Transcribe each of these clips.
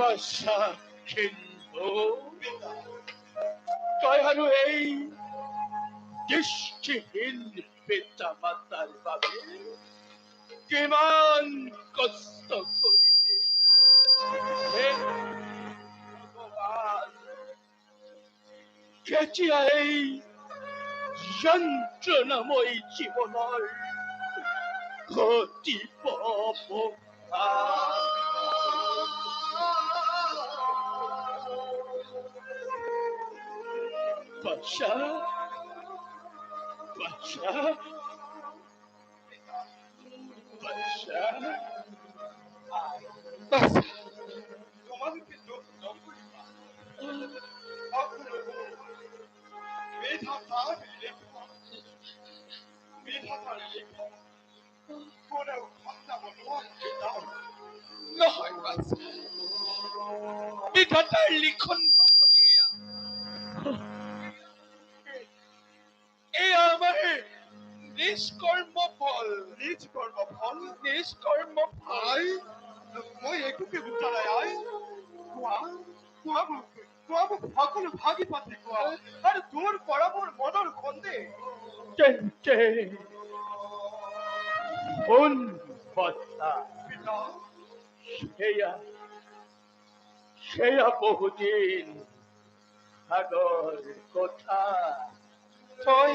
বাসা কিন্তু দয়ালু এই দৃষ্টিহীন পিতা মাতার বাবে কিমান কষ্ট করিবে এই যন্ত্রণাময় জীবনের গতি Pacha, Pacha, Pacha. নিষ্কৰ্ম ফল নিজ কর্ম ফল নিষ্কৰ্ম ফল আই মই একোকে আই সকলো ভাগি পাতি তেন্তে কোন বৰ্তা পিতা সেয়া সেয়া বহুদিন আগৰ কথা। তই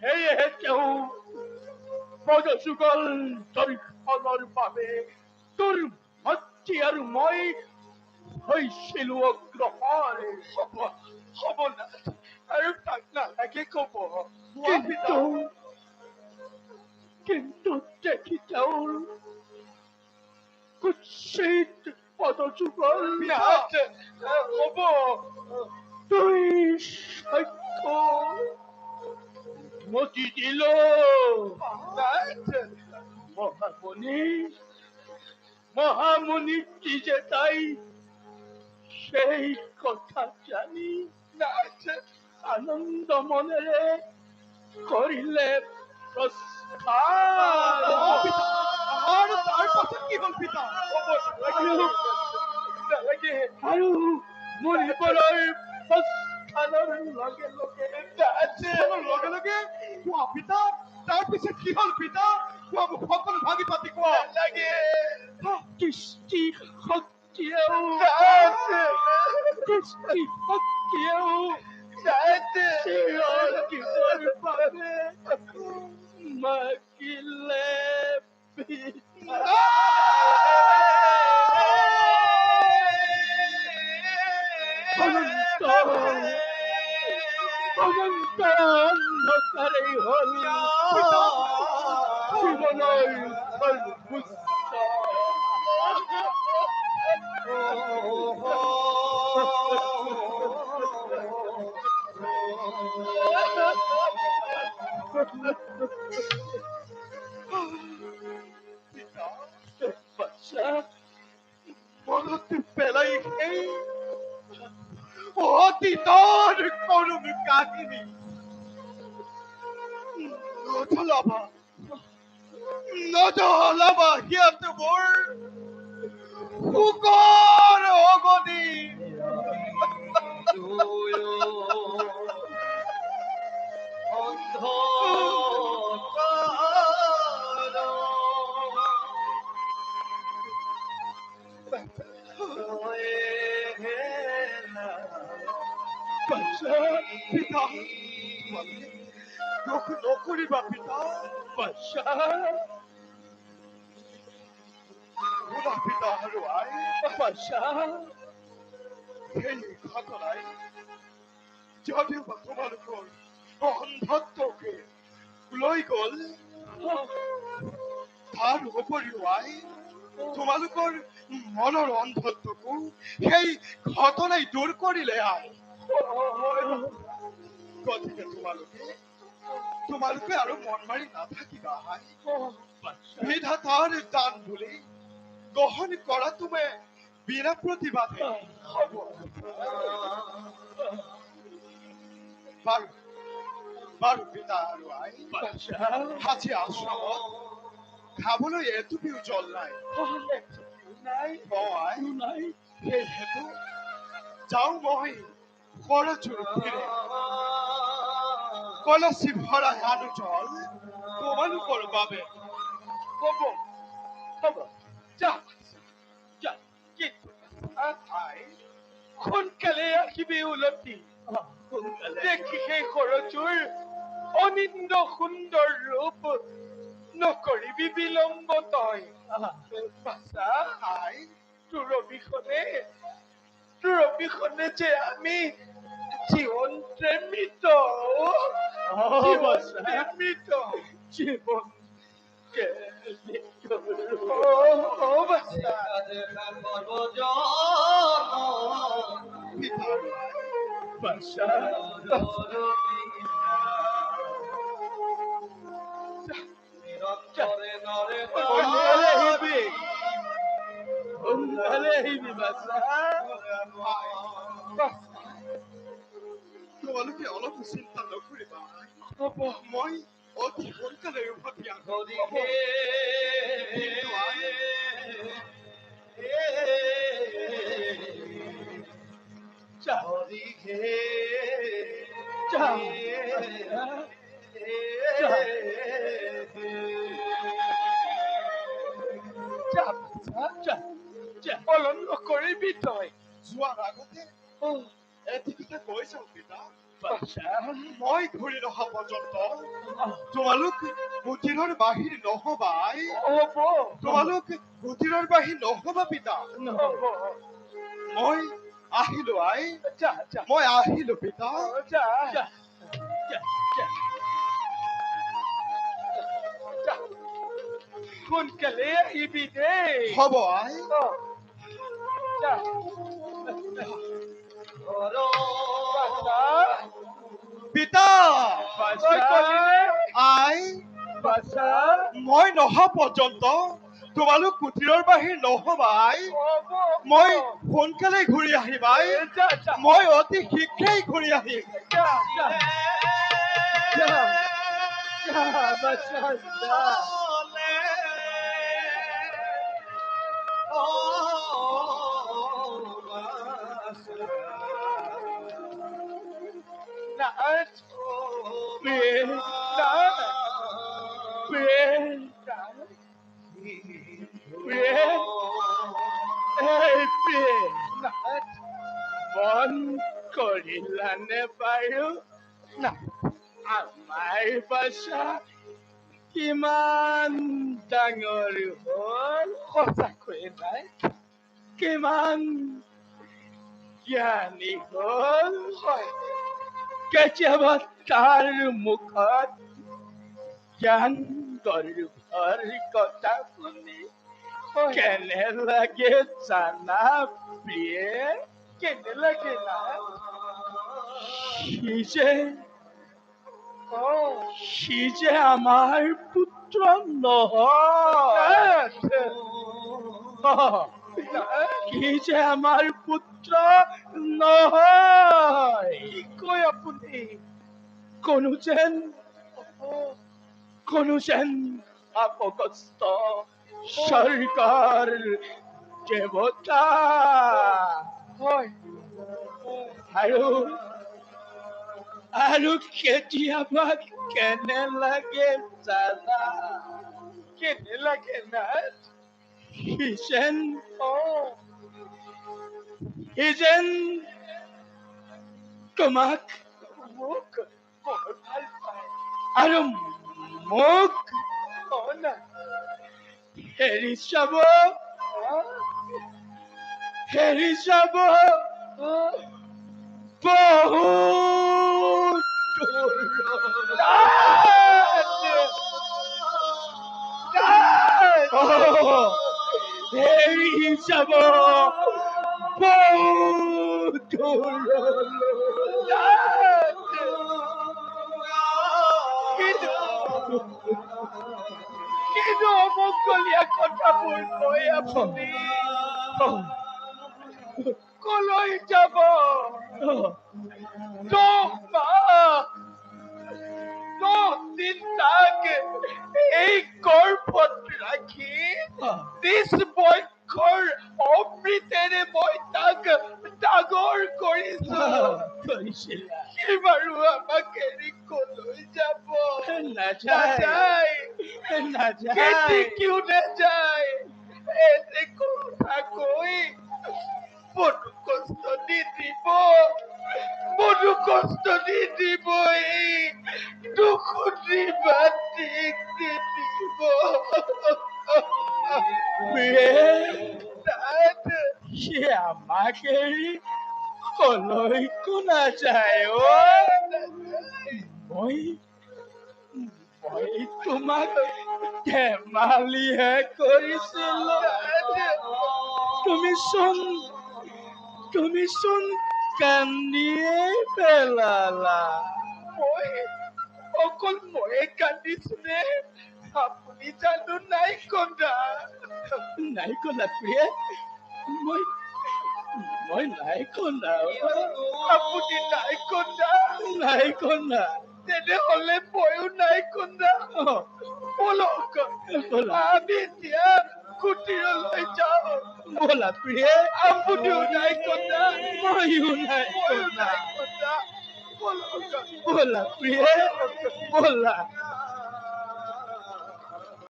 সেয়েহে সেয়েহে তেওঁ পদযুগল দৰ্শনৰ বাবে তোৰ ভক্তি আৰু মই হৈছিলো অগ্ৰসৰ হ'ব না আৰু তাক নালাগে কব কিন্তু কিন্তু দেখি তেওঁৰ কুৎসিত পিতাত হ'ব তুই সত্য মতি দিল মহামণি মহামণি কি যে তাই সেই কথা জানি আনন্দ মনেৰে কৰিলে প্ৰস্থান আৰু তাৰ কি হ'ল পিতা হ'ব নালাগে লগে লগে জীৱনৰ লগে লগে? কোৱা পিতা তাৰ পিছত কি হ'ল পিতা? মোক সকলো ভাগি পাতি লাগে। কৃষ্টি শক্তিয়েও কৃষ্টি শক্তিয়েও চিৰদিনৰ বাবে মাগিলে পিতা। তারাই হরিয়া জীবনয় Peraí, quem? O Rotidor, como me cabe nisso? Go to Lava. No to Lava, here to world. who oh Ogodi. Oh oh, but, uh, Peter, সুকৰ অগণি বাচ্চা পিতা বা তোমালোকৰ অন্ধত্বকে লৈ তোমালোকৰ মনৰ সেই ঘটনাই দূৰ কৰিলে আই গতিকে তোমালোকে তোমালোকে আৰু মন মাৰি নাথাকিবা আই বিধাতাৰ দান বুলি গ্ৰহণ কৰা তুমি বিনা খাবলৈ জল নাই। যাওঁ মই কৰচুৰ ফিৰে কলচি ভৰা আনো জল তোমালোকৰ বাবে। হ'ব হ'ব যা যা, কিন্তু আই সোনকালে আহিবি উলটি? দেখি সেই খৰচুৰ অনিন্দ সুন্দৰ ৰূপ নকৰিবি বিলম্ব তই বাছা, আই তোৰ অবিহনে তোৰ অবিহনে যে আমি জীৱন প্ৰেমিত জীৱন প্ৰেমিত জীৱন অ বাছা পিতা আৰু আই বাছা সোনকালে আহিবি সোনকালে আহিবি বাছা তোমালোকে অলপ চিন্তা নকৰিবা হ'ব মই অতি সোনকালে মই ঘূৰি নহা পৰ্যন্ত তোমালোক কুটিৰৰ বাহিৰ নহবাই হ'ব তোমালোক কুটিৰৰ বাহিৰ নহবা পিতা। মই আহিলো আই। মই আহিলো পিতা। সোনকালে আহিবি দেই হ'ব আই। পিতা আই মই নহা পৰ্যন্ত তোমালোক কুটিৰৰ বাহিৰ নহবাই। হ'ব মই সোনকালে ঘূৰি যা মই অতি শীঘ্ৰেই ঘূৰি আহিম। এই প্রিয় নাচ বন কিমান ডাঙৰ হ'ল সঁচাকৈ নাই কিমান জ্ঞানী হ'ল হয় কেতিয়াবা তাৰ মুখত জ্ঞান কথা শুনি। কেনে লাগে লাগে না? সি যে সি যে আমাৰ পুত্ৰ নহয়। সি যে আমাৰ পুত্ৰ নহয়। কি কয় আপুনি? যেন কোনো যেন অপগস্ত দেৱতা আৰু আৰু কেতিয়াবা কেনে লাগে জানা? কেনে লাগে না? সি যেন তোমাক মোক অ না হেৰি চাব হেৰি চাব বহুত দূৰত। যাব বহুত কথাবোৰ কৈ আপুনি কলৈ যাব দহ মাহ দহ দিন তাক এই গৰ্ভত ৰাখি নিজ বক্ষৰ অমৃতেৰে মই তাক ডাঙৰ কৰিছো সি বাৰু আমাক এৰি কলৈ যাব নাযায় নাযায় কিয় নাযায় মনু কষ্ট দি দিব দিব। তাত সি আমাক কলৈকো নাযায় মই মই তোমাক ধেমালিহে কৰিছিলো তুমি চোন তুমি চোন পেলালা মই অকল ময়ে কান্দিছোনে আপুনি জানো নাই কন্দা। নাই কন্দা প্ৰিয়ে মই মই নাই কন্দা। আপুনি নাই কন্দা। নাই কন্দা। তেনেহলে ময়ো নাই কন্দা। বলক। আমি এতিয়া কুটিৰলৈ যাওঁ। ব'লা প্ৰিয়ে আপুনিও নাই কন্দা ময়ো নাই বলক ব'লা প্ৰিয়ে ব'লা।